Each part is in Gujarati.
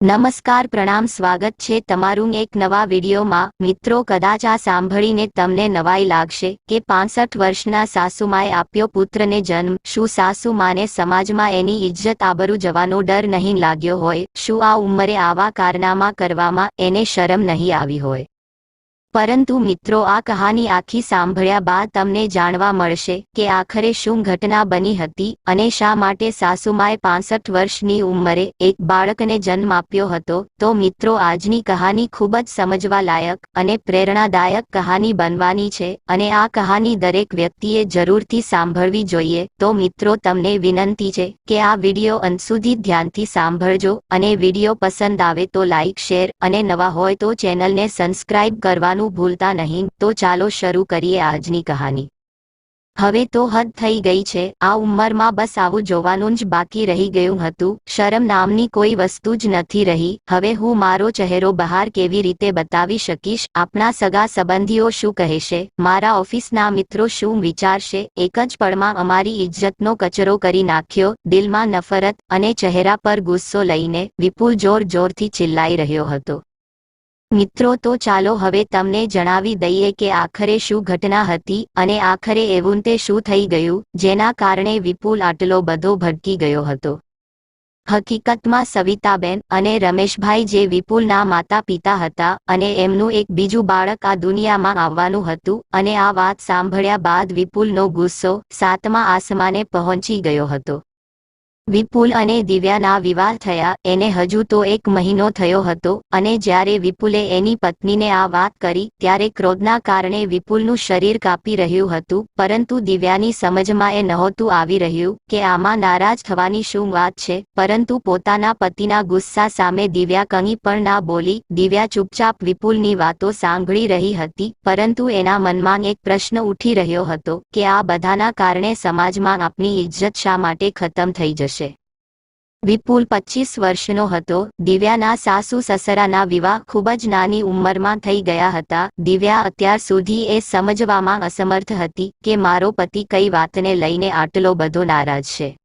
નમસ્કાર, પ્રણામ, સ્વાગત છે તમારું એક નવા વિડીયોમાં. મિત્રો, કદાચ આ સાંભળીને તમને નવાઈ લાગશે કે પાંસઠ વર્ષના સાસુમાએ આપ્યો પુત્રને જન્મ. શું સાસુમાને સમાજમાં એની ઇજ્જત આબરૂ જવાનો ડર નહીં લાગ્યો હોય? શું આ ઉંમરે આવા કારનામા કરવામાં એને શરમ નહીં આવી હોય? પરંતુ મિત્રો, આ કહાની આખી સાંભળ્યા બાદ તમને જાણવા મળશે કે આખરે શું ઘટના બની હતી અને શા માટે સાસુમાએ પાંસઠ વર્ષની ઉંમરે એક બાળકને જન્મ આપ્યો હતો. તો મિત્રો, આજની કહાની ખૂબ જ સમજવા લાયક અને પ્રેરણાદાયક કહાની બનવાની છે અને આ કહાની દરેક વ્યક્તિએ જરૂરથી સાંભળવી જોઈએ. તો મિત્રો, તમને વિનંતી છે કે આ વીડિયો અંત સુધી ધ્યાનથી સાંભળજો અને વીડિયો પસંદ આવે તો લાઇક શેર અને નવા હોય તો ચેનલને સબસ્ક્રાઇબ કરવાનું ભૂલતા નહીં, તો ચાલો શરૂ કરીએ આજની કહાની. હવે તો હદ થઈ ગઈ છે, આ ઉંમરમાં બસ આવું જોવાનું જ બાકી રહી ગયું હતું, શરમ નામની કોઈ વસ્તુ જ નથી રહી, હવે હું મારો ચહેરો બહાર કેવી રીતે બતાવી શકીશ, આપણા સગા સંબંધીઓ શું કહેશે, મારા ઓફિસના મિત્રો શું વિચારશે, એક જ પળમાં અમારી ઇજ્જતનો કચરો કરી નાખ્યો, દિલમાં નફરત અને ચહેરા પર ગુસ્સો લઈને વિપુલ જોર જોરથી ચિલ્લાઈ રહ્યો હતો. મિત્રો, તો ચાલો હવે તમને જણાવી દઈએ કે આખરે શું ઘટના હતી અને આખરે એવું તે શું થઈ ગયું, જેના કારણે વિપુલ આટલો બધો ભટકી ગયો હતો. હકીકતમાં સવિતાબેન અને રમેશભાઈ જે વિપુલના માતા પિતા હતા અને એમનું એક બીજું બાળક આ દુનિયામાં આવવાનું હતું અને આ વાત સાંભળ્યા બાદ વિપુલનો ગુસ્સો સાતમા આસમાને પહોંચી ગયો હતો. વિપુલ અને દિવ્યાના વિવાહ થયા. એને હજુ તો એક મહિનો થયો હતો અને જ્યારે વિપુલે એની પત્નીને આ વાત કરી ત્યારે ક્રોધના કારણે વિપુલનું શરીર કાપી રહ્યું હતું. પરંતુ દિવ્યાની સમજમાં એ નહોતું આવી રહ્યું કે આમાં નારાજ થવાની શું વાત છે. પરંતુ પોતાના પતિના ગુસ્સા સામે દિવ્યા કંઈ પણ ના બોલી દિવ્યા ચૂપચાપ વિપુલની વાતો સાંભળી રહી હતી. પરંતુ એના મનમાં એક પ્રશ્ન ઉઠી રહ્યો હતો કે આ બધાના કારણે સમાજમાં આપની ઇજ્જત શા માટે ખતમ થઈ જશે? વિપુલ પચીસ વર્ષનો હતો. દિવ્યાના સાસુ સસરાના વિવાહ ખૂબ જ નાની ઉંમરમાં થઈ ગયા હતા. દિવ્યા અત્યાર સુધી એ સમજવામાં અસમર્થ હતી કે મારો પતિ કઈ વાતને લઈને આટલો બધો નારાજ છે.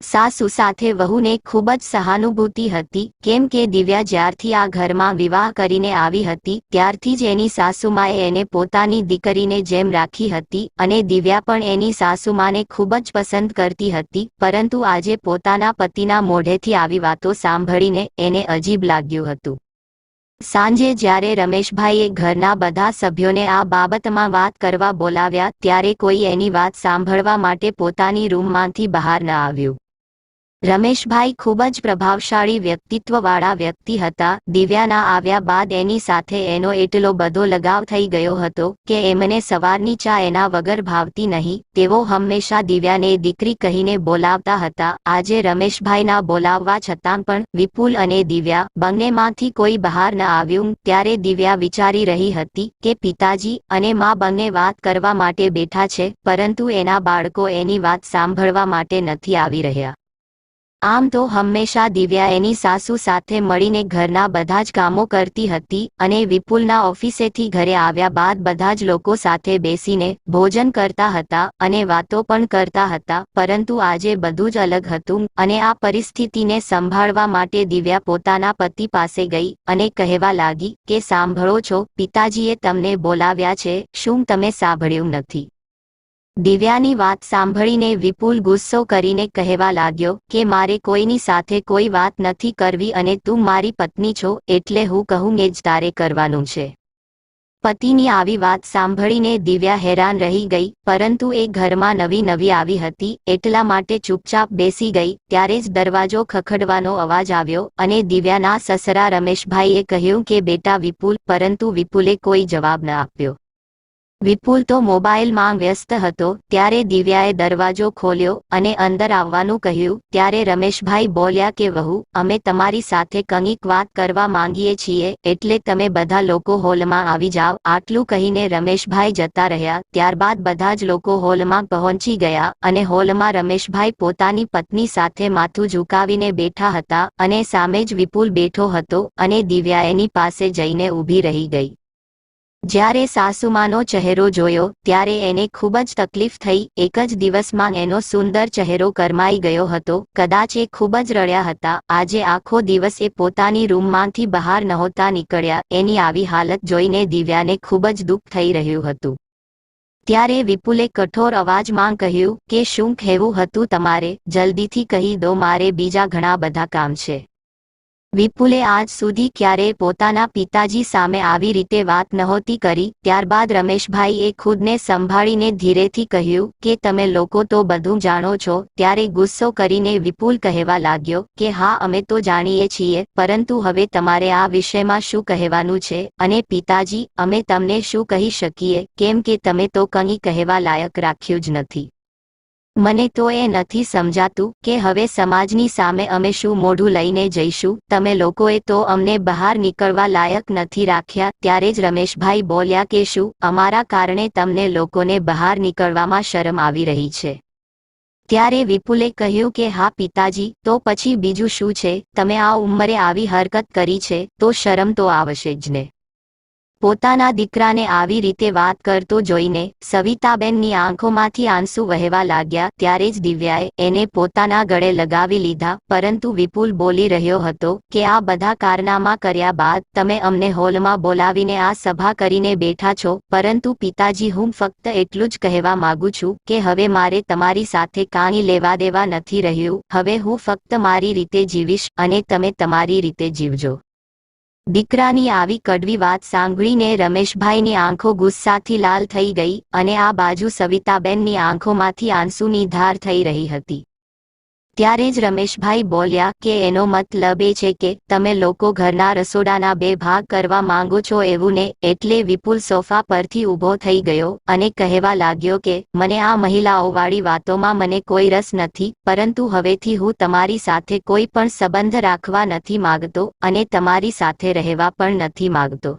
સાસુ સાથે વહુને ખૂબ જ સહાનુભૂતિ હતી. કેમ કે દિવ્યા જ્યારથી આ ઘરમાં વિવાહ કરીને આવી હતી, ત્યારથી જ એની સાસુમાએ એને પોતાની દીકરીને જેમ રાખી હતી અને દિવ્યા પણ એની સાસુમાને ખૂબ જ પસંદ કરતી હતી, પરંતુ આજે પોતાના પતિના મોઢેથી આવી વાતો સાંભળીને એને અજીબ લાગ્યું હતું. સાંજે જ્યારે રમેશભાઈએ ઘરના બધા સભ્યોને આ બાબતમાં વાત કરવા બોલાવ્યા, ત્યારે કોઈ એની વાત સાંભળવા માટે પોતાની રૂમમાંથી બહાર ન આવ્યું. રમેશભાઈ ખૂબ જ પ્રભાવશાળી વ્યક્તિત્વવાળા વ્યક્તિ હતા. દિવ્યાના આવ્યા બાદ એની સાથે એનો એટલો બધો લગાવ થઈ ગયો હતો કે એમને સવારની ચા એના વગર ભાવતી નહીં. તેઓ હંમેશા દિવ્યાને દીકરી કહીને બોલાવતા હતા. આજે રમેશભાઈના બોલાવવા છતાં પણ વિપુલ અને દિવ્યા બંનેમાંથી કોઈ બહાર ન આવ્યું. ત્યારે દિવ્યા વિચારી રહી હતી કે પિતાજી અને મા બંને વાત કરવા માટે બેઠા છે, પરંતુ એના બાળકો એની વાત સાંભળવા માટે નથી આવી રહ્યા. આમ તો હંમેશા દિવ્યા એની સાસુ સાથે મળીને ઘરના બધા જ કામો કરતી હતી અને વિપુલના ઓફિસેથી ઘરે આવ્યા બાદ બધા જ લોકો સાથે બેસીને ભોજન કરતા હતા અને વાતો પણ કરતા હતા. પરંતુ આજે બધું જ અલગ હતું અને આ પરિસ્થિતિને સંભાળવા માટે દિવ્યા પોતાના પતિ પાસે ગઈ અને કહેવા લાગી કે સાંભળો છો, પિતાજીએ તમને બોલાવ્યા છે, શું તમે સાંભળ્યું નથી? દિવ્યાની વાત સાંભળીને વિપુલ ગુસ્સો કરીને કહેવા લાગ્યો કે મારે કોઈની સાથે કોઈ વાત નથી કરવી અને તું મારી પત્ની છો એટલે હું કહું એ જ તારે કરવાનું છે. પતિની આવી વાત સાંભળીને દિવ્યા હેરાન રહી ગઈ, પરંતુ એ ઘરમાં નવી નવી આવી હતી, એટલા માટે ચૂપચાપ બેસી ગઈ, ત્યારે જ દરવાજો ખખડવાનો અવાજ આવ્યો અને દિવ્યાના સસરા રમેશભાઈએ કહ્યું કે બેટા વિપુલ, પરંતુ વિપુલે કોઈ જવાબ ન આપ્યો. વિપુલ તો મોબાઈલમાં વ્યસ્ત હતો ત્યારે દિવ્યાએ દરવાજો ખોલ્યો અને અંદર આવવાનું કહ્યું, ત્યારે રમેશભાઈ બોલ્યા કે, વહુ, અમે તમારી સાથે કંઈક વાત કરવા માંગીએ છીએ, એટલે તમે બધા લોકો હોલમાં આવી જાઓ. આટલું કહીને રમેશભાઈ જતા રહ્યા, ત્યારબાદ બધા જ લોકો હોલમાં પહોંચી ગયા અને હોલમાં રમેશભાઈ પોતાની પત્ની સાથે માથું ઝુકાવીને બેઠા હતા અને સામે જ વિપુલ બેઠો હતો અને દિવ્યા એની પાસે જઈને ઊભી રહી ગઈ. જ્યારે સાસુમાનો ચહેરો જોયો, ત્યારે એને ખૂબ જ તકલીફ થઈ. એક જ દિવસમાં એનો સુંદર ચહેરો કરમાઈ ગયો હતો. કદાચ એ ખૂબ જ રડ્યા હતા. આજે આખો દિવસ એ પોતાની રૂમમાંથી બહાર નહોતા નીકળ્યા. એની આવી હાલત જોઈને દિવ્યાને ખૂબ જ દુઃખ થઈ રહ્યું હતું. ત્યારે વિપુલે કઠોર અવાજમાં કહ્યું કે શું કહેવું હતું તમારે? જલ્દીથી કહી દો, મારે બીજા ઘણા બધા કામ છે. વિપુલે આજ સુધી ક્યારેય પોતાના પિતાજી સામે આવી રીતે વાત નહોતી કરી, ત્યારબાદ રમેશભાઈએ ખુદને સંભાળીને ધીરેથી કહ્યું કે તમે લોકો તો બધું જાણો છો, ત્યારે ગુસ્સો કરીને વિપુલ કહેવા લાગ્યો કે હા, અમે તો જાણીએ છીએ, પરંતુ હવે તમારે આ વિષયમાં શું કહેવાનું છે અને પિતાજી, અમે તમને શું કહી શકીએ, કેમ કે તમે તો કંઈ કહેવા લાયક રાખ્યું જ નથી. મને તો એ નથી સમજાતું કે હવે સમાજની સામે અમે શું મોઢું લઈને જઈશું. તમે લોકોએ તો અમને બહાર નીકળવા લાયક નથી રાખ્યા. ત્યારે જ રમેશભાઈ બોલ્યા કે શું, અમારા કારણે તમને લોકોને બહાર નીકળવામાં શરમ આવી રહી છે. ત્યારે વિપુલે કહ્યું કે હા પિતાજી, તો પછી બીજું શું છે? તમે આ ઉંમરે આવી હરકત કરી છે, તો શરમ તો આવશે જ ને. પોતાના દીકરાને આવી રીતે વાત કરતો જોઈને સવિતાબેનની આંખોમાંથી આંસુ વહેવા લાગ્યા, ત્યારે જ દિવ્યાએ એને પોતાના ગળે લગાવી લીધા, પરંતુ વિપુલ બોલી રહ્યો હતો કે આ બધા કારનામા કર્યા બાદ તમે અમને હોલમાં બોલાવીને આ સભા કરીને બેઠા છો, પરંતુ પિતાજી હું ફક્ત એટલું જ કહેવા માંગુ છું કે હવે મારે તમારી સાથે કાણી લેવા દેવા નથી રહ્યું, હવે હું ફક્ત મારી રીતે જીવીશ અને તમે તમારી રીતે જીવજો. દીકરાની આવી કડવી વાત સાંભળીને રમેશભાઈની આંખો ગુસ્સાથી લાલ થઈ ગઈ અને આ બાજુ સવિતાબેનની આંખોમાંથી આંસુની ધાર થઈ રહી હતી. ત્યારે જ રમેશભાઈ બોલ્યા કે એનો મતલબ એ છે કે તમે લોકો ઘરના રસોડાના બે ભાગ કરવા માંગો છો એવું ને એટલે વિપુલ સોફા પરથી ઊભો થઈ ગયો અને કહેવા લાગ્યો કે મને આ મહિલાઓવાળી વાતોમાં મને કોઈ રસ નથી, પરંતુ હવેથી હું તમારી સાથે કોઈ પણ સંબંધ રાખવા નથી માગતો અને તમારી સાથે રહેવા પણ નથી માગતો.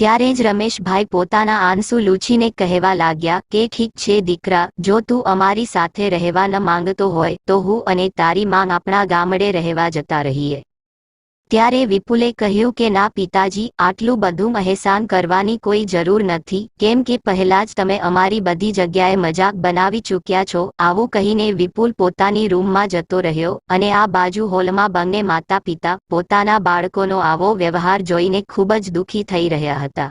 ત્યારે જ રમેશભાઈ પોતાના આંસુ લૂછીને કહેવા લાગ્યા કે ઠીક છે દીકરા, જો તું અમારી સાથે રહેવા ન માંગતો હોય તો હું અને તારી માંગ આપણા ગામડે રહેવા જતા રહીએ. ત્યારે વિપુલે કહ્યું કે, ના પિતાજી, આટલું બધું મહેસાન કરવાની કોઈ જરૂર નથી. કેમ કે પહેલા જ તમે અમારી બધી જગ્યાએ મજાક બનાવી ચૂક્યા છો. આવું કહીને વિપુલ પોતાની રૂમમાં જતો રહ્યો અને આ બાજુ હોલમાં બંને માતા પિતા પોતાના બાળકોનો આવો વ્યવહાર જોઈને ખૂબ જ દુઃખી થઈ રહ્યા હતા.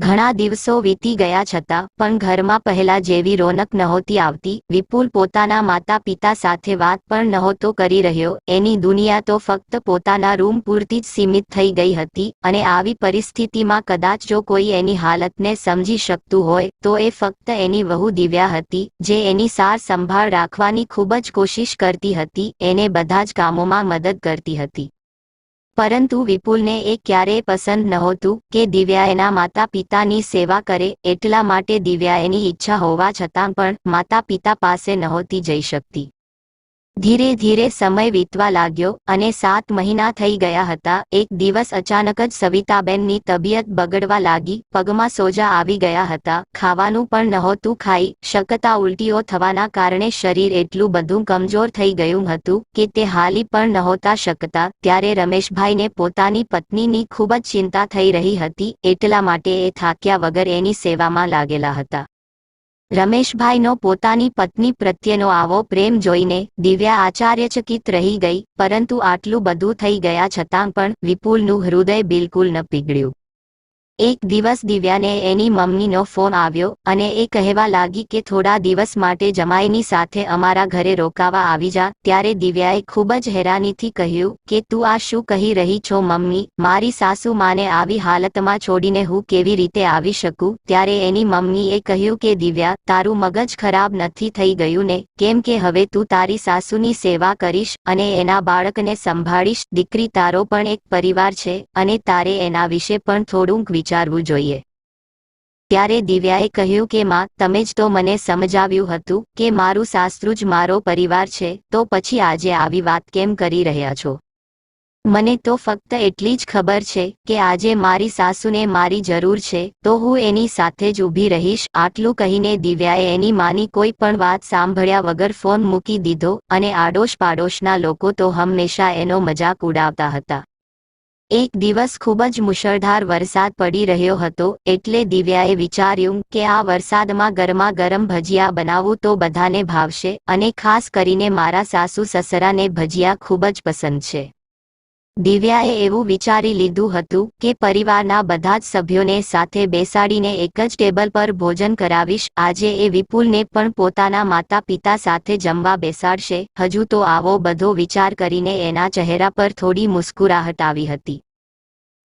ઘણા દિવસો વીતી ગયા છતાં, પણ ઘરમાં પહેલા જેવી રોનક નહોતી આવતી. વિપુલ પોતાના માતા પિતા સાથે વાત પણ નહોતો કરી રહ્યો. એની દુનિયા તો ફક્ત પોતાના રૂમ પૂરતી જ સીમિત થઈ ગઈ હતી અને આવી પરિસ્થિતિમાં કદાચ જો કોઈ એની હાલતને સમજી શકતું હોય, તો એ ફક્ત એની વહુ દિવ્યા હતી, જે એની સાર સંભાળ રાખવાની ખૂબ જ કોશિશ કરતી હતી. એને બધા જ કામોમાં મદદ કરતી હતી. પરંતુ વિપુલને એ ક્યારેય પસંદ નહોતું કે દિવ્યા એના માતા પિતાની સેવા કરે એટલા માટે દિવ્યા એની ઈચ્છા હોવા છતાં પણ માતા પિતા પાસે નહોતી જઈ શકતી. ધીરે ધીરે સમય વીતવા લાગ્યો અને સાત મહિના થઈ ગયા હતા. એક દિવસ અચાનક જ સવિતાબેનની તબિયત બગડવા લાગી. પગમાં સોજા આવી ગયા હતા. ખાવાનું પણ નહોતું ખાઈ. શકતા ઉલટીઓ થવાના કારણે શરીર એટલું બધું કમજોર થઈ ગયું હતું કે તે હાલી પણ નહોતા શકતા. ત્યારે રમેશભાઈને પોતાની પત્નીની ખૂબ જ ચિંતા થઈ રહી હતી. એટલા માટે એ થાક્યા વગર એની સેવામાં લાગેલા હતા. રમેશભાઈનો પોતાની પત્ની પ્રત્યેનો આવો પ્રેમ જોઈને દિવ્યા આચાર્યચકિત રહી ગઈ, પરંતુ આટલું બધું થઈ ગયા છતાં પણ વિપુલનું હૃદય બિલકુલ ન પીગળ્યું. એક દિવસ દિવ્યાને એની મમ્મીનો ફોન આવ્યો અને એ કહેવા લાગી કે થોડા દિવસ માટે જમાઈની સાથે અમારા ઘરે રોકાવા આવી જા. ત્યારે દિવ્યાએ ખૂબ જ હેરાનીથી કહ્યું કે તું આ શું કહી રહી છો મમ્મી? મારી સાસુ માને આવી હાલતમાં છોડીને હું કેવી રીતે આવી શકું? ત્યારે એની મમ્મીએ કહ્યું કે દિવ્યા, તારું મગજ ખરાબ નથી થઈ ગયું ને? કેમ કે હવે તું તારી સાસુની સેવા કરીશ અને એના બાળકને સંભાળીશ. દીકરી તારો પણ એક પરિવાર છે અને તારે એના વિશે પણ થોડુંક વિચાર વિચારવું જોઈએ. ત્યારે દિવ્યાએ કહ્યું કે, માં, તમે જ તો મને સમજાવ્યું હતું કે મારું સાસરું જ મારો પરિવાર છે, તો પછી આજે આવી વાત કેમ કરી રહ્યા છો? મને તો ફક્ત એટલી જ ખબર છે કે આજે મારી સાસુને મારી જરૂર છે, તો હું એની સાથે જ ઊભી રહીશ. આટલું કહીને દિવ્યાએ એની માની કોઈ પણ વાત સાંભળ્યા વગર ફોન મૂકી દીધો અને આડોશ પાડોશના લોકો તો હંમેશા એનો મજાક ઉડાવતા હતા. એક દિવસ ખૂબ જ મુશળધાર વરસાદ પડી રહ્યો હતો, એટલે દિવ્યાએ વિચાર્યું કે આ વરસાદમાં ગરમા ગરમ ભજીયા બનાવું તો બધાને ભાવશે અને ખાસ કરીને મારા સાસુ સસરાને ભજીયા ખૂબ જ પસંદ છે. દિવ્યાએ એવું વિચારી લીધું હતું કે પરિવારના બધા જ સભ્યોને સાથે બેસાડીને એક જ ટેબલ પર ભોજન કરાવીશ. આજે એ વિપુલને પણ પોતાના માતા પિતા સાથે જમવા બેસાડશે. હજુ તો આવો બધો વિચાર કરીને એના ચહેરા પર થોડી મુસ્કુરાહટ આવી હતી.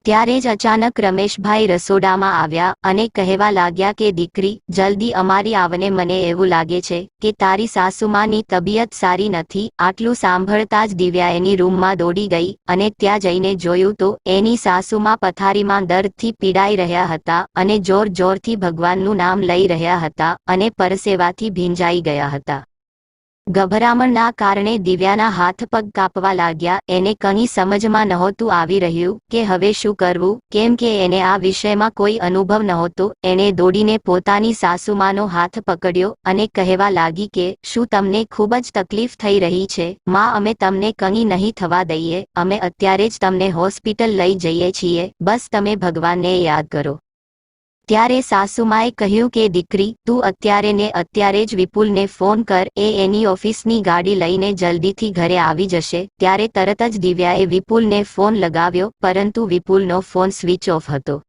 ત્યારે જ અચાનક રમેશભાઈ રસોડામાં આવ્યા અને કહેવા લાગ્યા કે, દીકરી, જલ્દી અમારી આવને મને એવું લાગે છે કે તારી સાસુમાની તબિયત સારી નથી, આટલું સાંભળતા જ દિવ્યા એની રૂમમાં દોડી ગઈ અને ત્યાં જઈને જોયું તો એની સાસુમાં પથારીમાં દર્દથી પીડાઈ રહ્યા હતા અને જોર જોરથી ભગવાનનું નામ લઈ રહ્યા હતા અને પરસેવાથી ભીંજાઈ ગયા હતા. ગભરામણના કારણે દિવ્યાના હાથ પગ કાપવા લાગ્યા. એને કંઈ સમજમાં નહોતું આવી રહ્યું કે હવે શું કરવું, કેમ કે એને આ વિષયમાં કોઈ અનુભવ નહોતો. એણે દોડીને પોતાની સાસુમાનો હાથ પકડ્યો અને કહેવા લાગી કે, શું તમને ખૂબ જ તકલીફ થઈ રહી છે? માં, અમે તમને કંઈ નહીં થવા દઈએ. અમે અત્યારે જ તમને હોસ્પિટલ લઈ જઈએ છીએ. બસ, તમે ભગવાનને યાદ કરો. ત્યારે સાસુમાએ કહ્યું કે, દીકરી, તું અત્યારે ને અત્યારે જ વિપુલને ફોન કર, એ એની ઓફિસની ગાડી લઈને જલ્દીથી ઘરે આવી જશે. ત્યારે તરત જ દિવ્યાએ વિપુલને ફોન લગાવ્યો, પરંતુ વિપુલનો ફોન સ્વિચ ઓફ હતો.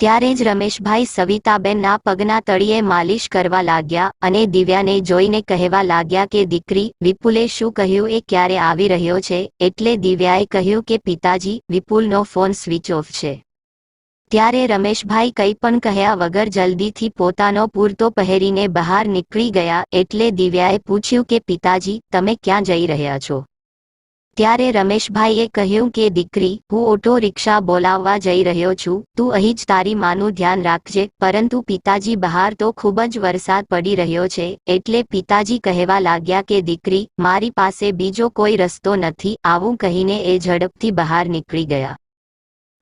ત્યારે જ રમેશભાઈ સવિતાબેનના પગના તળિયે માલિશ કરવા લાગ્યા અને દિવ્યાને જોઈને કહેવા લાગ્યા કે, દીકરી, વિપુલે શું કહ્યું એ ક્યારે આવી રહ્યો છે? એટલે દિવ્યાએ કહ્યું કે, પિતાજી, વિપુલનો ફોન સ્વિચ ઓફ છે. ત્યારે રમેશભાઈ કંઈ પણ કહ્યા વગર જલ્દીથી પોતાનો પૂરતો પહેરીને બહાર નીકળી ગયા એટલે દિવ્યાએ પૂછ્યું કે, પિતાજી, તમે ક્યાં જઈ રહ્યા છો? ત્યારે રમેશભાઈએ કહ્યું કે, દીકરી, હું ઓટો રિક્ષા બોલાવવા જઈ રહ્યો છું. તું અહીં જ તારી માનું ધ્યાન રાખજે. પરંતુ પિતાજી, બહાર તો ખૂબ જ વરસાદ પડી રહ્યો છે. એટલે પિતાજી કહેવા લાગ્યા કે, દીકરી, મારી પાસે બીજો કોઈ રસ્તો નથી. આવું કહીને એ ઝડપથી બહાર નીકળી ગયા.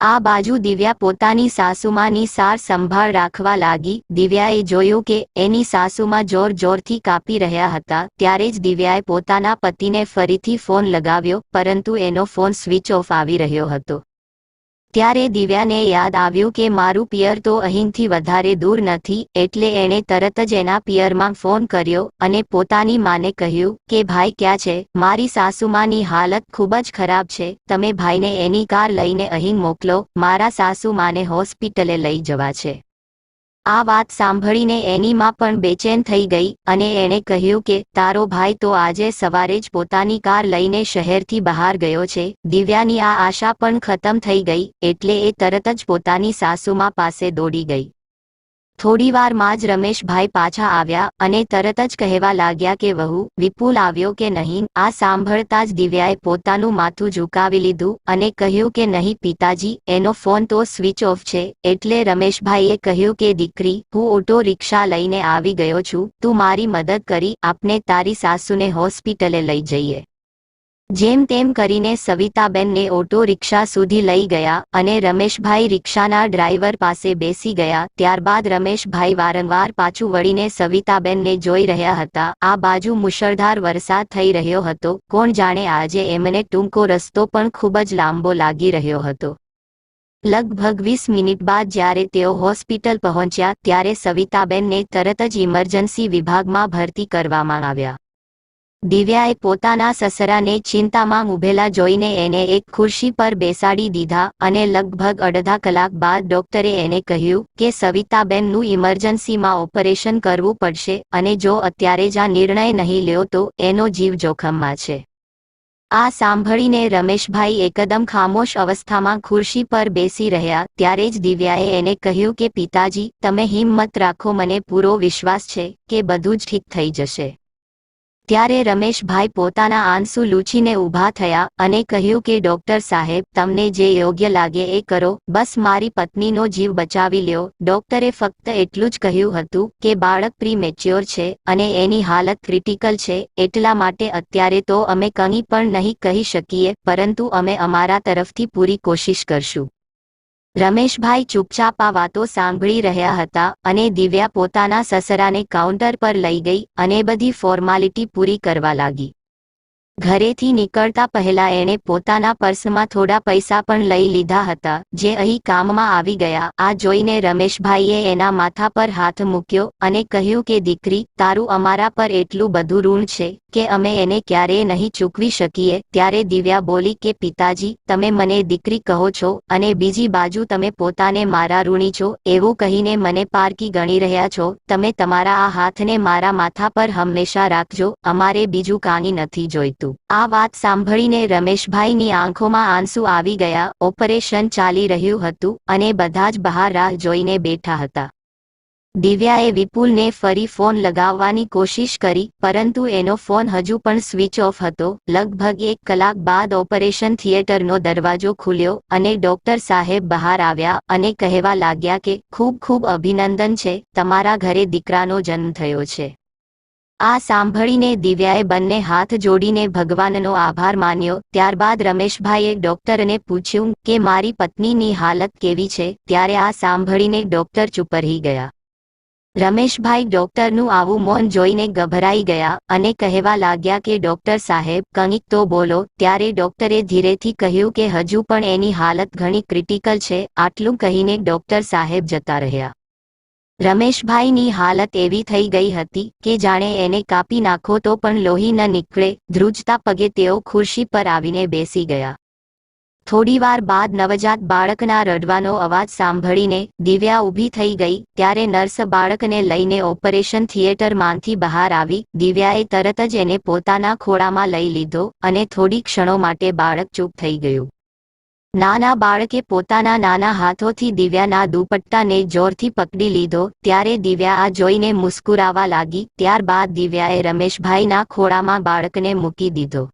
આ બાજુ દિવ્યા પોતાની સાસુમાની સાર સંભાળ રાખવા લાગી. દિવ્યાએ જોયું કે એની સાસુમાં જોર જોરથી કાપી રહ્યા હતા. ત્યારે જ દિવ્યાએ પોતાના પતિને ફરીથી ફોન લગાવ્યો, પરંતુ એનો ફોન સ્વિચ ઓફ આવી રહ્યો હતો. ત્યારે દિવ્યાને યાદ આવ્યું કે મારું પિયર તો અહીંથી વધારે દૂર નથી, એટલે એણે તરત જ એના પિયરમાં ફોન કર્યો અને પોતાની માને કહ્યું કે, ભાઈ, ક્યાં છે? મારી સાસુમાની હાલત ખૂબ જ ખરાબ છે. તમે ભાઈને એની કાર લઈને અહીં મોકલો. મારા સાસુમાને હોસ્પિટલે લઈ જવા છે. આ વાત સાંભળીને એની માં પણ બેચેન થઈ ગઈ અને એણે કહ્યું કે, તારો ભાઈ તો આજે સવારે જ પોતાની કાર લઈને શહેરથી બહાર ગયો છે. દિવ્યાની આ આશા પણ ખતમ થઈ ગઈ એટલે એ તરત જ પોતાની સાસુમાં પાસે દોડી ગઈ. થોડીવારમાં જ રમેશભાઈ પાછા આવ્યા અને તરત જ કહેવા લાગ્યા કે વહુ, વિપુલ આવ્યો કે નહીં, આ સાંભળતા જ દિવ્યાએ પોતાનું માથું ઝુકાવી લીધું અને કહ્યું કે નહીં પિતાજી, એનો ફોન તો સ્વિચ ઓફ છે, એટલે રમેશભાઈએ કહ્યું કે દીકરી, હું ઓટો રિક્ષા લઈને આવી ગયો છું, તું મારી મદદ કરી, આપને તારી સાસુને હોસ્પિટલે લઈ જઈએ. જેમ તેમ કરીને સવિતાબેનને ઓટો રિક્ષા સુધી લઈ ગયા અને રમેશભાઈ રિક્ષાના ડ્રાઈવર પાસે બેસી ગયા, ત્યારબાદ રમેશભાઈ વારંવાર પાછું વળીને સવિતાબેનને જોઈ રહ્યા હતા. આ બાજુ મુશળધાર વરસાદ થઈ રહ્યો હતો. કોણ જાણે આજે એમને ટૂંકો રસ્તો પણ ખૂબ જ લાંબો લાગી રહ્યો હતો. લગભગ વીસ મિનિટ બાદ જ્યારે તેઓ હોસ્પિટલ પહોંચ્યા, ત્યારે સવિતાબેનને તરત જ ઇમરજન્સી વિભાગમાં ભરતી કરવામાં આવ્યા. દિવ્યાએ પોતાના સસરાને ચિંતામાં ઉભેલા જોઈને એને એક ખુરશી પર બેસાડી દીધા અને લગભગ અડધા કલાક બાદ ડોક્ટરે એને કહ્યું કે સવિતાબેનનું ઇમરજન્સીમાં ઓપરેશન કરવું પડશે અને જો અત્યારે જ આ નિર્ણય નહીં લ્યો તો એનો જીવ જોખમમાં છે. આ સાંભળીને રમેશભાઈ એકદમ ખામોશ અવસ્થામાં ખુરશી પર બેસી રહ્યા ત્યારે જ દિવ્યાએ એને કહ્યું કે, પિતાજી, તમે હિંમત રાખો, મને પૂરો વિશ્વાસ છે કે બધું જ ઠીક થઈ જશે. ત્યારે રમેશભાઈ પોતાના આંસુ લૂછીને ઊભા થયા અને કહ્યું કે, ડોક્ટર સાહેબ, તમને જે યોગ્ય લાગે એ કરો. બસ મારી પત્નીનો જીવ બચાવી લ્યો. ડોક્ટરે ફક્ત એટલું જ કહ્યું હતું કે, બાળક પ્રી મેચ્યોર છે અને એની હાલત ક્રિટિકલ છે. એટલા માટે અત્યારે તો અમે કંઈ પણ નહીં કહી શકીએ, પરંતુ અમે અમારા તરફથી પૂરી કોશિશ કરશું. રમેશભાઈ ચૂપચાપ આ વાતો સાંભળી રહ્યા હતા અને દિવ્યા પોતાના સસરાને કાઉન્ટર પર લઈ ગઈ અને બધી ફોર્માલિટી પૂરી કરવા લાગી. ઘરેથી નીકળતા પહેલા એણે પોતાના પર્સમાં થોડા પૈસા પણ લઈ લીધા હતા, જે અહીં કામમાં આવી ગયા. આ જોઈને રમેશભાઈએ એના માથા પર હાથ મૂક્યો અને કહ્યું કે, દીકરી, તારું અમારા પર એટલું બધું ઋણ છે કે અમે એને ક્યારેય નહીં ચૂકવી શકીએ, ત્યારે દિવ્યા બોલી કે, પિતાજી, તમે મને દીકરી કહો છો અને બીજી બાજુ તમે પોતાને મારા ઋણી છો, એવું કહીને મને પારકી ગણી રહ્યા છો, તમે તમારા આ હાથને મારા માથા પર હંમેશા રાખજો, અમારે બીજું કાની નથી જોઈતું. આ વાત સાંભળીને રમેશભાઈની આંખોમાં આંસુ આવી ગયા, ઓપરેશન ચાલી રહ્યું હતું અને બધા જ બહાર રાહ જોઈને બેઠા હતા. દિવ્યાએ વિપુલને ફરી ફોન લગાવવાની કોશિશ કરી, પરંતુ એનો ફોન હજુ પણ સ્વિચ ઓફ હતો. લગભગ એક કલાક બાદ ઓપરેશન થિયેટરનો દરવાજો ખુલ્યો અને ડોક્ટર સાહેબ બહાર આવ્યા અને કહેવા લાગ્યા કે, ખૂબ ખૂબ અભિનંદન છે, તમારા ઘરે દીકરાનો જન્મ થયો છે. આ સાંભળીને દિવ્યાએ બંને હાથ જોડીને ભગવાનનો આભાર માન્યો. ત્યારબાદ રમેશભાઈએ ડોક્ટરને પૂછ્યું કે, મારી પત્નીની હાલત કેવી છે? ત્યારે આ સાંભળીને ડોક્ટર ચૂપરી ગયા. રમેશભાઈ ડોક્ટરનું આવું મૌન જોઈને ગભરાઈ ગયા અને કહેવા લાગ્યા કે, ડોક્ટર સાહેબ, કંઈક તો બોલો. ત્યારે ડોક્ટરે ધીરેથી કહ્યું કે, હજુ પણ એની હાલત ઘણી ક્રિટિકલ છે. આટલું કહીને ડોક્ટર સાહેબ જતા રહ્યા. રમેશભાઈની હાલત એવી થઈ ગઈ હતી કે, જાણે એને કાપી નાખો તો પણ લોહી ન નીકળે. ધ્રુજતા પગે તેઓ ખુરશી પર આવીને બેસી ગયા. થોડીવાર બાદ નવજાત બાળકના રડવાનો અવાજ સાંભળીને દિવ્યા ઊભી થઈ ગઈ, ત્યારે નર્સ બાળકને લઈને ઓપરેશન થિયેટરમાંથી બહાર આવી. દિવ્યાએ તરત જ એને પોતાના ખોળામાં લઈ લીધો અને થોડી ક્ષણો માટે બાળક ચૂપ થઈ ગયું. નાના બાળકે પોતાના નાના હાથોથી દિવ્યાના દુપટ્ટાને જોરથી પકડી લીધો, ત્યારે દિવ્યા આ જોઈને મુસ્કુરાવા લાગી. ત્યારબાદ દિવ્યાએ રમેશભાઈના ખોળામાં બાળકને મૂકી દીધો.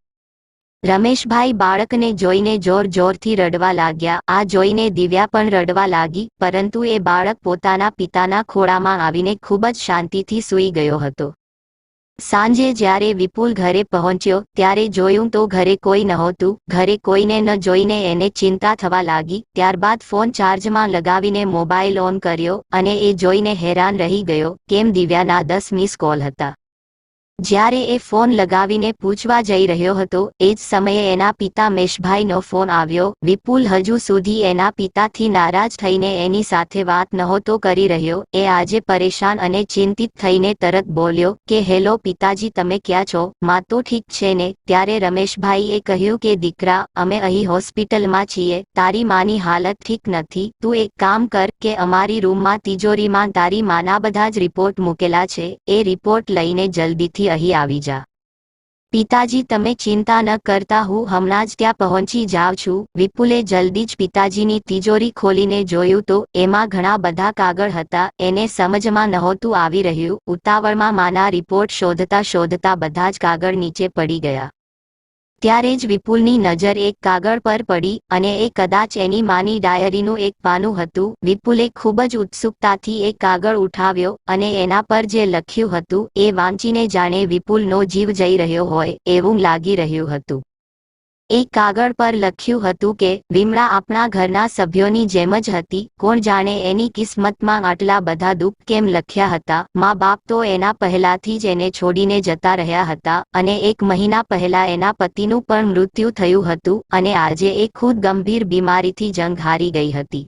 રમેશભાઈ બાળકને જોઈને જોર જોરથી રડવા લાગ્યા. આ જોઈને દિવ્યા પણ રડવા લાગી, પરંતુ એ બાળક પોતાના પિતાના ખોળામાં આવીને ખૂબ જ શાંતિથી સૂઈ ગયો હતો. સાંજે જ્યારે વિપુલ ઘરે પહોંચ્યો, ત્યારે જોયું તો ઘરે કોઈ નહોતું, ઘરે કોઈને ન જોઈને એને ચિંતા થવા લાગી. ત્યારબાદ ફોન ચાર્જમાં લગાવીને મોબાઈલ ઓન કર્યો અને એ જોઈને હેરાન રહી ગયો, કેમ દિવ્યાના દસ મિસ કોલ હતા? જ્યારે એ ફોન લગાવીને પૂછવા જઈ રહ્યો હતો, એ જ સમયે એના પિતા મેશભાઈનો ફોન આવ્યો. વિપુલ હજુ સુધી એના પિતાથી નારાજ થઈને એની સાથે વાત નહોતો કરી રહ્યો. એ આજે પરેશાન અને ચિંતિત થઈને તરત બોલ્યો કે, હેલો પિતાજી, તમે ક્યાં છો? માં તો ઠીક છે ને? ત્યારે રમેશભાઈએ કહ્યું કે, દીકરા, અમે અહીં હોસ્પિટલમાં છીએ. તારી માની હાલત ઠીક નથી. તું એક કામ કર કે, અમારી રૂમમાં તિજોરીમાં તારી માના બધા જ રિપોર્ટ મૂકેલા છે. એ રિપોર્ટ લઈને જલ્દીથી અહીં આવી જા. પિતાજી, તમે ચિંતા ન કરતા, હું હમણાં જ ત્યાં પહોંચી જાઉં છું. વિપુલે જલ્દી જ પિતાજીની તિજોરી ખોલીને જોયું તો એમાં ઘણા બધા કાગળ હતા. એને સમજમાં નહોતું આવી રહ્યું. ઉતાવળમાં માના રિપોર્ટ શોધતા શોધતા બધા જ કાગળ નીચે પડી ગયા. ત્યારે જ વિપુલની નજર એક કાગળ પર પડી અને એ કદાચ એની માની ડાયરીનું એક પાનું હતું. વિપુલે ખૂબ જ ઉત્સુકતાથી એ કાગળ ઉઠાવ્યો અને એના પર જે લખ્યું હતું એ વાંચીને જાણે વિપુલનો જીવ જઈ રહ્યો હોય એવું લાગી રહ્યું હતું. એ કાગળ પર લખ્યું હતું કે, વિમળા આપણા ઘરના સભ્યોની જેમ જ હતી. કોણ જાણે એની કિસ્મતમાં આટલા બધા દુઃખ કેમ લખ્યા હતા. મા બાપ તો એના પહેલાથી જ એને છોડીને જતા રહ્યા હતા અને એક મહિના પહેલા એના પતિનું પણ મૃત્યુ થયું હતું અને આજે એ ખુદ ગંભીર બીમારીથી જંગ હારી ગઈ હતી.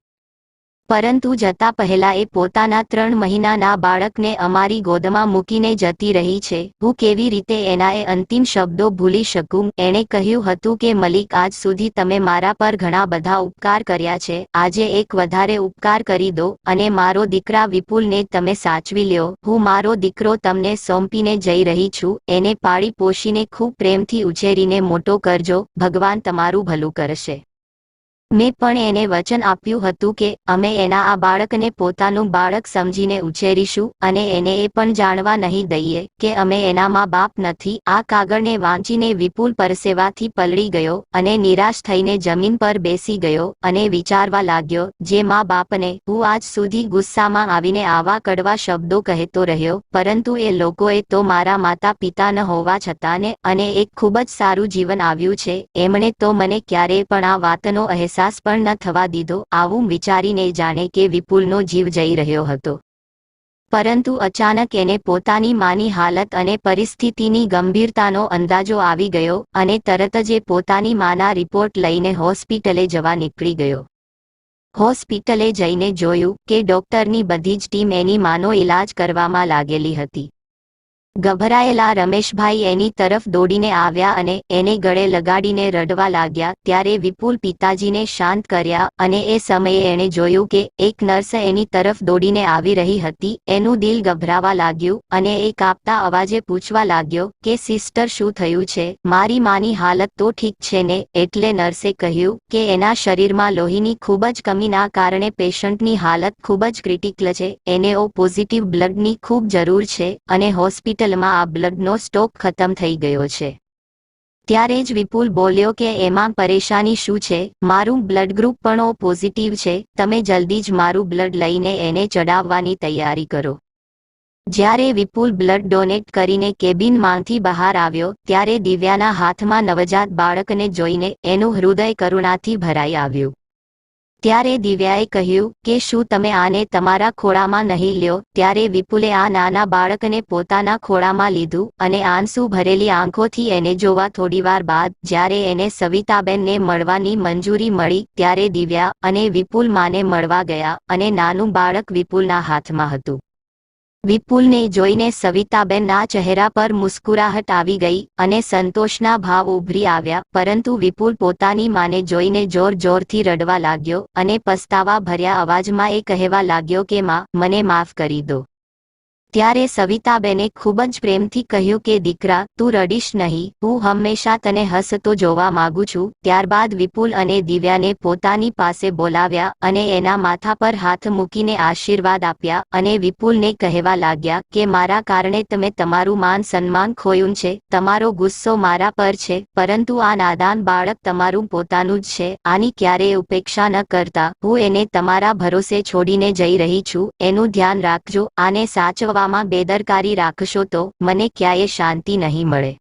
પરંતુ જતા પહેલા એ પોતાના ત્રણ મહિનાના બાળકને અમારી ગોદમાં મૂકીને જતી રહી છે. હું કેવી રીતે એના એ અંતિમ શબ્દો ભૂલી શકું? એણે કહ્યું હતું કે, મલિક, આજ સુધી તમે મારા પર ઘણા બધા ઉપકાર કર્યા છે. આજે એક વધારે ઉપકાર કરી દો અને મારો દીકરા વિપુલને તમે સાચવી લ્યો. હું મારો દીકરો તમને સોંપીને જઈ રહી છું. એને પાળી પોષીને ખૂબ પ્રેમથી ઉછેરીને મોટો કરજો. ભગવાન તમારું ભલું કરશે. મેં પણ એને વચન આપ્યું હતું કે, અમે એના આ બાળકને પોતાનું બાળક સમજીને ઉછેરીશું અને એને એ પણ જાણવા નહીં દઈએ કે અમે એના માં બાપ નથી. આ કાગળને વાંચીને વિપુલ પરસેવાથી પલળી ગયો અને નિરાશ થઈને જમીન પર બેસી ગયો અને વિચારવા લાગ્યો, જે મા બાપને હું આજ સુધી ગુસ્સામાં આવીને આવા કડવા શબ્દો કહેતો રહ્યો, પરંતુ એ લોકોએ તો મારા માતા પિતા ન હોવા છતાં ને અને એક ખૂબ જ સારું જીવન આવ્યું છે. એમણે તો મને ક્યારેય પણ આ વાતનો અહેસાસ અહેસાસ પણ ન થવા દીધો આવું વિચારીને જાણે કે વિપુલનો જીવ જઈ રહ્યો હતો. પરંતુ અચાનક એને પોતાની માની હાલત અને પરિસ્થિતિની ગંભીરતાનો અંદાજો આવી ગયો અને તરત જ એ પોતાની માના રિપોર્ટ લઈને હોસ્પિટલે જવા નીકળી ગયો. હોસ્પિટલે જઈને જોયું કે ડોક્ટરની બધી જ ટીમ એની માનો ઈલાજ કરવામાં લાગેલી હતી. ગભરાયેલા રમેશભાઈ એની તરફ દોડીને આવ્યા અને એને ગળે લગાડીને રડવા લાગ્યા. ત્યારે વિપુલ પિતાજીને શાંત કર્યા અને એ સમયે એણે જોયું કે એક નર્સ એની તરફ દોડીને આવી રહી હતી. એનું દિલ ગભરાવા લાગ્યું અને એ કાપતા અવાજે પૂછવા લાગ્યો કે, સિસ્ટર, શું થયું છે? મારી માની હાલત તો ઠીક છે ને? એટલે નર્સે કહ્યું કે, એના શરીરમાં લોહીની ખૂબ જ કમીના કારણે પેશન્ટની હાલત ખૂબ જ ક્રિટિકલ છે. એને ઓ પોઝિટિવ બ્લડની ખૂબ જરૂર છે અને હોસ્પિટલમાં આ બ્લડનો સ્ટોક ખતમ થઈ ગયો છે. ત્યારે જ વિપુલ બોલ્યો કે, એમાં પરેશાની શું છે? મારું બ્લડ ગ્રુપ પણ ઓ પોઝિટિવ છે. તમે જલ્દી જ મારું બ્લડ લઈને એને ચડાવવાની તૈયારી કરો. જ્યારે વિપુલ બ્લડ ડોનેટ કરીને કેબિનમાંથી બહાર આવ્યો, ત્યારે દિવ્યાના હાથમાં નવજાત બાળકને જોઈને એનું હૃદય કરુણાથી ભરાઈ આવ્યું. ત્યારે દિવ્યાએ કહ્યું કે શું તમે આને તમારા ખોળામાં નહીં લ્યો? ત્યારે વિપુલે આ નાના બાળકને પોતાના ખોળામાં લીધું અને આંસુ ભરેલી આંખોથી એને જોવા થોડીવાર બાદ જ્યારે એને સવિતાબેનને મળવાની મંજૂરી મળી ત્યારે દિવ્યા અને વિપુલ માને મળવા ગયા અને નાનું બાળક વિપુલના હાથમાં હતું. વિપુલને જોઈને સવિતાબેનના ચહેરા પર મુસ્કુરાહટ આવી ગઈ અને સંતોષના ભાવ ઉભરી આવ્યા, પરંતુ વિપુલ પોતાની માને જોઈને જોર જોરથી રડવા લાગ્યો અને પસ્તાવા ભર્યા અવાજમાં એ કહેવા લાગ્યો કે, માં, મને માફ કરી દો. ત્યારે સવિતાબેને ખૂબ જ પ્રેમથી કહ્યું કે, દીકરા, તું રડીશ નહીં. હું હંમેશા તને હસતો જોવા માંગુ છું. ત્યારબાદ વિપુલ અને દિવ્યાને પોતાની પાસે બોલાવ્યા અને એના માથા પર હાથ મૂકીને આશીર્વાદ આપ્યા અને વિપુલને કહેવા લાગ્યા કે, મારા કારણે તમે તમારું માન સન્માન ખોયું છે. તમારો ગુસ્સો મારા પર છે, પરંતુ આ નાદાન બાળક તમારું પોતાનું જ છે. આની ક્યારેય ઉપેક્ષા ન કરતા હું એને તમારા ભરોસે છોડીને જઈ રહી છું. એનું ધ્યાન રાખજો. આને સાચવવામાં બેદરકારી રાખશો તો મને ક્યાંય શાંતિ નહીં મળે.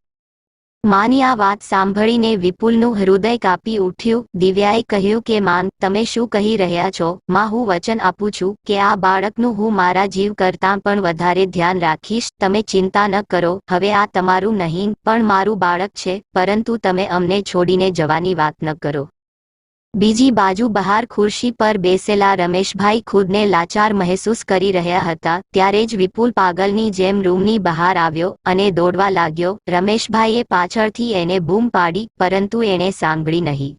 માની આ વાત સાંભળીને વિપુલનું હૃદય કાપી ઉઠ્યું. દિવ્યાએ કહ્યું કે, માન, તમે શું કહી રહ્યા છો? માં, હું વચન આપું છું કે આ બાળકનું હું મારા જીવ કરતાં પણ વધારે ધ્યાન રાખીશ. તમે ચિંતા ન કરો, હવે આ તમારું નહીં, પણ મારું બાળક છે, પરંતુ તમે અમને છોડીને જવાની વાત ન કરો. બીજી બાજુ બહાર ખુરશી પર બેસેલા રમેશભાઈ ખુદને લાચાર મહેસૂસ કરી રહ્યા હતા, ત્યારે જ વિપુલ પાગલની જેમ રૂમની બહાર આવ્યો અને દોડવા લાગ્યો. રમેશભાઈએ પાછળથી એને બૂમ પાડી, પરંતુ એણે સાંભળી નહીં.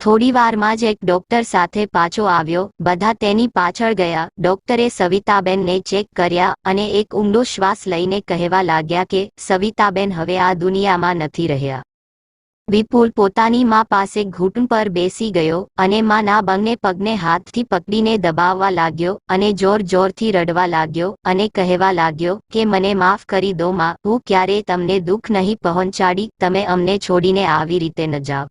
થોડીવારમાં જ એક ડોક્ટર સાથે પાછો આવ્યો. બધા તેની પાછળ ગયા. ડોક્ટરે સવિતાબેનને ચેક કર્યા અને એક ઊંડો શ્વાસ લઈને કહેવા લાગ્યા કે, સવિતાબેન, હવે આ દુનિયામાં નથી રહ્યા. વિપુલ પોતાની મા પાસે ઘૂંટણ પર બેસી ગયો અને માના બંને પગને હાથથી પકડીને દબાવવા લાગ્યો અને જોર જોરથી રડવા લાગ્યો અને કહેવા લાગ્યો કે, મને માફ કરી દો માં, હું ક્યારેય તમને દુઃખ નહીં પહોંચાડી, તમે અમને છોડીને આવી રીતે ન જાવ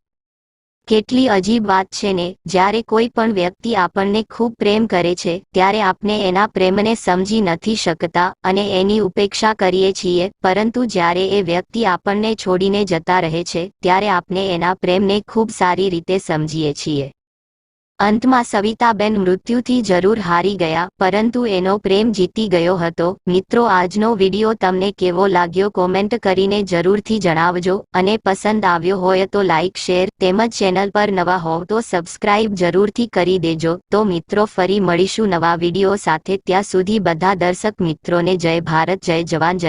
કેટલી અજીબ વાત છે ને, જ્યારે કોઈ પણ વ્યક્તિ આપણને ખૂબ પ્રેમ કરે છે, ત્યારે આપણે એના પ્રેમને સમજી નથી શકતા અને એની ઉપેક્ષા કરીએ છીએ, પરંતુ જ્યારે એ વ્યક્તિ આપણને છોડીને જતા રહે છે, ત્યારે આપણે એના પ્રેમને ખૂબ સારી રીતે સમજીએ છીએ. અંતમાં સવિતાબેન મૃત્યુથી જરૂર હારી ગયા, પરંતુ એનો પ્રેમ જીતી ગયો હતો. મિત્રો, આજનો વીડિયો તમને કેવો લાગ્યો કોમેન્ટ કરીને જરૂરથી જણાવજો અને પસંદ આવ્યો હોય તો લાઇક શેર તેમજ ચેનલ પર નવા હોવ તો સબસ્ક્રાઇબ જરૂરથી કરી દેજો. તો મિત્રો, ફરી મળીશું નવા વીડિયો સાથે. ત્યાં સુધી બધા દર્શક મિત્રોને જય ભારત, જય જવાન, જય